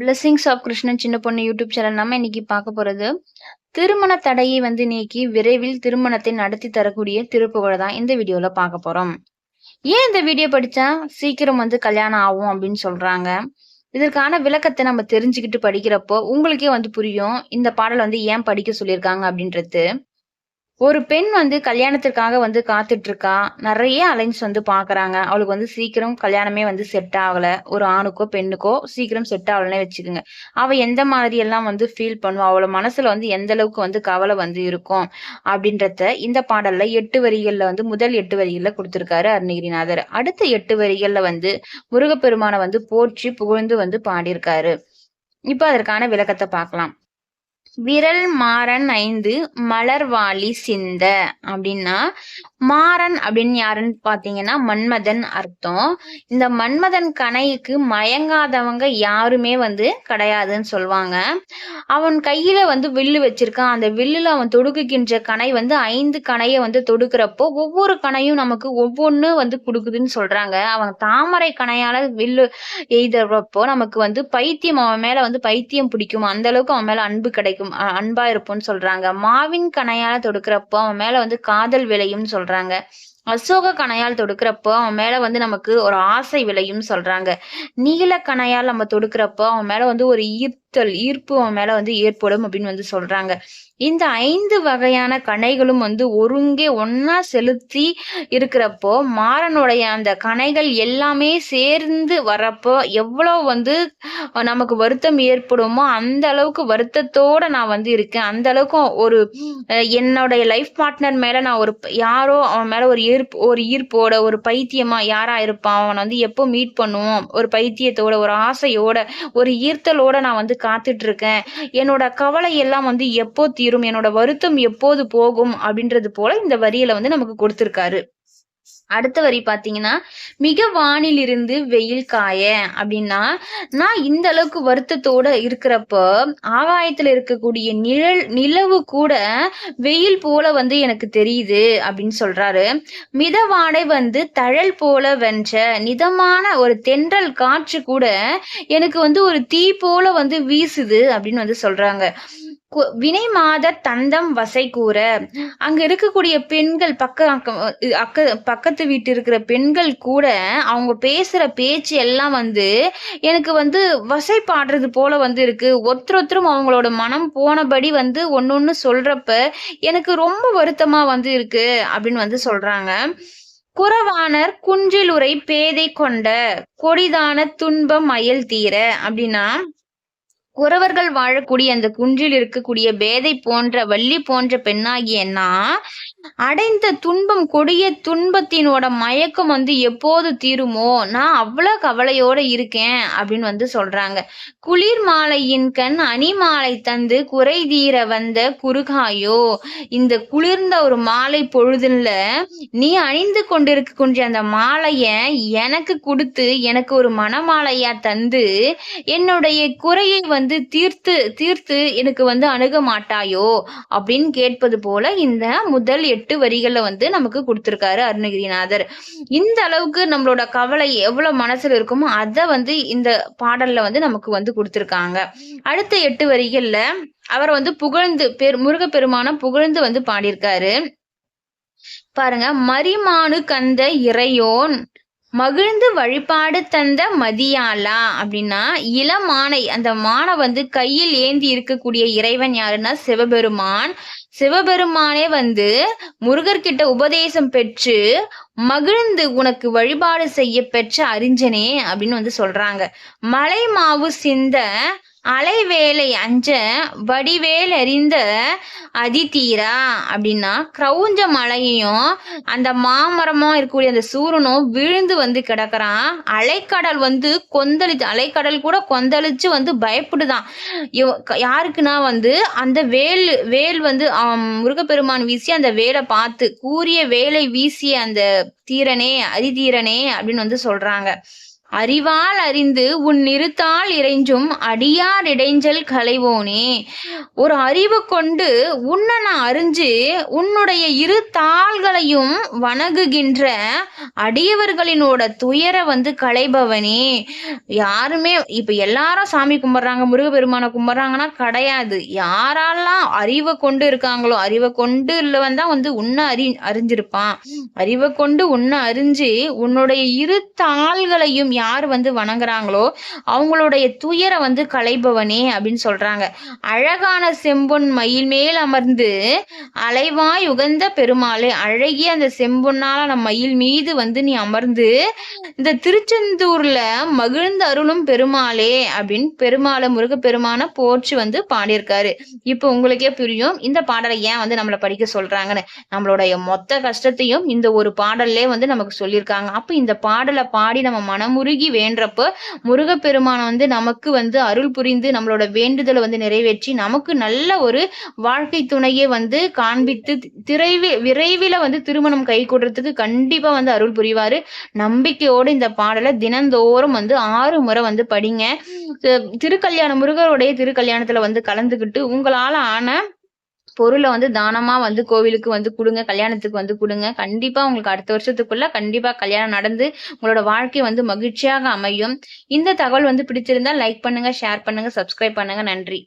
Blessings of Krishnan சின்ன பொண்ணு YouTube channel நம்ம இன்னைக்கு பார்க்க போறது. திருமண தடையை வந்து நீக்கி விரைவில் திருமணத்தை நடத்தி தரக்கூடிய திருப்புகழை தான் இந்த வீடியோல பார்க்க போறோம். ஏன் இந்த வீடியோ படிச்சா சீக்கிரம் வந்து கல்யாணம் ஆகும் அப்படின்னு சொல்றாங்க. இதற்கான விளக்கத்தை நம்ம தெரிஞ்சுக்கிட்டு படிக்கிறப்போ உங்களுக்கே வந்து புரியும். இந்த பாடல் வந்து ஏன் படிக்க சொல்லியிருக்காங்க அப்படின்றது. ஒரு பெண் வந்து கல்யாணத்திற்காக வந்து காத்துட்டு இருக்கா நிறைய அலைன்ஸ் வந்து பாக்குறாங்க. அவளுக்கு வந்து சீக்கிரம் கல்யாணமே வந்து செட் ஆகல. ஒரு ஆணுக்கோ பெண்ணுக்கோ சீக்கிரம் செட் ஆகலன்னே வச்சுக்கோங்க. அவ எந்த மாதிரி எல்லாம் வந்து ஃபீல் பண்ணுவா? அவளோட மனசுல வந்து எந்த அளவுக்கு வந்து கவலை வந்து இருக்கும்? அப்படின்றத இந்த பாடல்ல எட்டு வரிகள்ல வந்து முதல் எட்டு வரிகள்ல கொடுத்திருக்காரு அருணகிரிநாதர். அடுத்த எட்டு வரிகள்ல வந்து முருகப்பெருமானை வந்து போற்றி புகழ்ந்து வந்து பாடியிருக்காரு. இப்ப அதற்கான விளக்கத்தை பார்க்கலாம். விரல் மாறன் ஐந்து மலர்வாளி சிந்த அப்படின்னா மாறன் அப்படின்னு யாருன்னு பாத்தீங்கன்னா மன்மதன் அர்த்தம். இந்த மன்மதன் கணைக்கு மயங்காதவங்க யாருமே வந்து கிடையாதுன்னு சொல்லுவாங்க. அவன் கையில வந்து வில்லு வச்சிருக்கான். அந்த வில்லுல அவன் தொடுக்குகின்ற கணை வந்து ஐந்து கணையை வந்து தொடுக்கிறப்போ ஒவ்வொரு கணையும் நமக்கு ஒவ்வொன்னு வந்து கொடுக்குதுன்னு சொல்றாங்க. அவன் தாமரை கனையால வில்லு எய்தப்போ நமக்கு வந்து பைத்தியம் அவன் மேல வந்து பைத்தியம் பிடிக்கும். அந்த அளவுக்கு அவன் மேல அன்பு கிடைக்கும். அன்பா இருப்போம்னு சொல்றாங்க. மாவின் கணையால தொடுக்கிறப்போ அவன் மேல வந்து காதல் விளையும்னு சொல்றாங்க. அசோக கணையால் தொடுக்கிறப்போ அவன் மேல வந்து நமக்கு ஒரு ஆசை விளையும் சொல்றாங்க. நீல கணையால் நம்ம தொடுக்கிறப்போ அவன் மேல வந்து ஒரு ஈர்த்தல் ஈர்ப்பு அவன் மேல வந்து ஏற்படும் அப்படின்னு வந்து சொல்றாங்க. இந்த ஐந்து வகையான கணைகளும் வந்து ஒருங்கே ஒன்னா செலுத்தி இருக்கிறப்போ மாறனுடைய அந்த கணைகள் எல்லாமே சேர்ந்து வரப்போ எவ்வளோ வந்து நமக்கு வருத்தம் ஏற்படுமோ அந்த அளவுக்கு வருத்தத்தோட நான் வந்து இருக்கேன். அந்த அளவுக்கு ஒரு என்னுடைய லைஃப் பார்ட்னர் மேல நான் ஒரு யாரோ அவன் மேல ஒரு ஈர்ப்பு ஒரு ஈர்ப்போட ஒரு பைத்தியமா யாரா இருப்பான்? அவனை வந்து எப்போ மீட் பண்ணுவோம்? ஒரு பைத்தியத்தோட ஒரு ஆசையோட ஒரு ஈர்த்தலோட நான் வந்து காத்துட்டு இருக்கேன் என்னோட கவலை எல்லாம் வந்து எப்போ தீரும்? என்னோட வருத்தம் எப்போது போகும்? அப்படின்றது போல இந்த வரியில வந்து நமக்கு கொடுத்துருக்காரு. அடுத்த வரி பாத்தீங்கன்னா மிக வானிலிருந்து வெயில் காய அப்படின்னா நான் இந்த அளவுக்கு வருத்தத்தோட இருக்கிறப்ப ஆகாயத்துல இருக்கக்கூடிய நிழல் நிலவு கூட வெயில் போல வந்து எனக்கு தெரியுது அப்படின்னு சொல்றாரு. மிதவாடை வந்து தழல் போல வென்ற நிதமான ஒரு தென்றல் காற்று கூட எனக்கு வந்து ஒரு தீ போல வந்து வீசுது அப்படின்னு வந்து சொல்றாங்க. வினை மாத தந்தம் வசை கூற. அங்க இருக்கக்கூடிய பெண்கள் பக்க அக்க பக்கத்து வீட்டு இருக்கிற பெண்கள் கூட அவங்க பேசுற பேச்சு எல்லாம் வந்து எனக்கு வந்து வசை பாடுறது போல வந்து இருக்கு. ஒருத்தரொத்தரும் அவங்களோட மனம் போனபடி வந்து ஒன்னொன்னு சொல்றப்ப எனக்கு ரொம்ப வருத்தமா வந்து இருக்கு அப்படின்னு வந்து சொல்றாங்க. குறவானர் குன்றிலுரை பேதை கொண்ட கொடிதான துன்பம் மயல் தீர அப்படின்னா குறவர்கள் வாழக்கூடிய அந்த குன்றில் இருக்கக்கூடிய பேதை போன்ற வள்ளி போன்ற பெண்ணாகிய நான் அடைந்த துன்பம் கொடிய துன்பத்தினோட மயக்கம் வந்து எப்போது தீருமோ? நான் அவ்வளவு கவலையோட இருக்கேன் அப்படின்னு வந்து சொல்றாங்க. குளிர் மாலையின் கண் அணி மாலை தந்து குறை தீர வந்த குறுகாயோ? இந்த குளிர்ந்த ஒரு மாலை பொழுதுல நீ அணிந்து கொண்டிருக்கக்கூடிய அந்த மாலைய எனக்கு கொடுத்து எனக்கு ஒரு மணமாலையா தந்து என்னுடைய குறையை வந்து தீர்த்து தீர்த்து எனக்கு வந்து அணுக மாட்டாயோ? அப்படின்னு கேட்பது போல இந்த முதல் எட்டு வரிகள்ல வந்து நமக்கு கொடுத்திருக்காரு அருணகிரிநாதர். இந்த அளவுக்கு நம்மளோட கவலை எவ்வளவு மனசுல இருக்குமோ அதை வந்து இந்த பாடல்ல வந்து நமக்கு வந்து கொடுத்திருக்காங்க. அடுத்த எட்டு வரிகள்ல அவரை வந்து புகழ்ந்து பெரு முருகப்பெருமான புகழ்ந்து வந்து பாடியிருக்காரு. பாருங்க மரிமானு கந்த இறையோன் மகிழ்ந்து வழிபாடு தந்த மதியாலா அப்படின்னா இளமானை அந்த மானை வந்து கையில் ஏந்தி இருக்கக்கூடிய இறைவன் யாருன்னா சிவபெருமான். சிவபெருமானே வந்து முருகர்கிட்ட உபதேசம் பெற்று மகிழ்ந்து உனக்கு வழிபாடு செய்ய பெற்ற அறிஞனே அப்படின்னு வந்து சொல்றாங்க. மலை மாவு சிந்த அலைவேலை அஞ்ச வடிவேல் அறிந்த அதிதீரா அப்படின்னா கிரௌஞ்ச மலையையும் அந்த மாமரமும் இருக்கக்கூடிய அந்த சூரனும் விழுந்து வந்து கிடக்குறான். அலைக்கடல் வந்து கொந்தளிச்சு அலைக்கடல் கூட கொந்தளிச்சு வந்து பயப்படுதான். யாருக்குன்னா வந்து அந்த வேல் வேல் வந்து முருகப்பெருமான் வீசி அந்த வேலை பார்த்து கூறிய வேலை வீசிய அந்த தீரனே அதிதீரனே அப்படின்னு வந்து சொல்றாங்க. அறிவால் அறிந்து உன் நிறுத்தால் இறைஞ்சும் அடியார் இடைஞ்சல் களைவோனே. ஒரு அறிவு கொண்டு உன்னை நான் அறிஞ்சு உன்னுடைய இரு தாள்களையும் வணங்குகின்ற அடியவர்களினோட துயர வந்து களைபவனே. யாருமே இப்ப எல்லாரும் சாமி கும்பிட்றாங்க முருகப்பெருமானை கும்பிட்றாங்கன்னா கிடையாது. யாரெல்லாம் அறிவை கொண்டு இருக்காங்களோ அறிவை கொண்டு இல்லை தான் வந்து உன்னை அறி அறிஞ்சிருப்பான். அறிவை கொண்டு உன்னை அறிஞ்சு உன்னுடைய இரு தாள்களையும் யார் வந்து வணங்குறாங்களோ அவங்களுடைய துயர வந்து களைபவனே அப்படின்னு சொல்றாங்க. அழகான செம்பொன் மயில் மேல் அமர்ந்து அலைவாய் உகந்த பெருமாளே அழகிய அந்த செம்பொன்னால நம்ம மயில் மீது வந்து நீ அமர்ந்து இந்த திருச்செந்தூர்ல மகிழ்ந்த அருளும் பெருமாளே அப்படின்னு பெருமாளை முருகப்பெருமான போற்றி வந்து பாடியிருக்காரு. இப்போ உங்களுக்கே புரியும் இந்த பாடலை ஏன் வந்து நம்மளை படிக்க சொல்றாங்கன்னு. நம்மளுடைய மொத்த கஷ்டத்தையும் இந்த ஒரு பாடல்லே வந்து நமக்கு சொல்லியிருக்காங்க. அப்ப இந்த பாடலை பாடி நம்ம மனமுருகி வேண்டப்போ முருகப்பெருமானை வந்து நமக்கு வந்து அருள் புரிந்து நம்மளோட வேண்டுதலை வந்து நிறைவேற்றி நமக்கு நல்ல ஒரு வாழ்க்கை துணையை வந்து காண்பித்து திரைவி விரைவில் வந்து திருமணம் கை கொடுறதுக்கு கண்டிப்பா வந்து அருள் புரிவாரு. நம்பிக்கையோடு இந்த பாடலை தினந்தோறும் வந்து ஆறு முறை வந்து படிங்க. திருக்கல்யாண முருகருடைய திருக்கல்யாணத்துல வந்து கலந்துக்கிட்டு உங்களால ஆன பொருளை வந்து தானமா வந்து கோவிலுக்கு வந்து கொடுங்க கல்யாணத்துக்கு வந்து கொடுங்க. கண்டிப்பா உங்களுக்கு அடுத்த வருஷத்துக்குள்ள கண்டிப்பா கல்யாணம் நடந்து உங்களோட வாழ்க்கை வந்து மகிழ்ச்சியாக அமையும். இந்த தகவல் வந்து பிடிச்சிருந்தா லைக் பண்ணுங்க ஷேர் பண்ணுங்க சப்ஸ்கிரைப் பண்ணுங்க. நன்றி.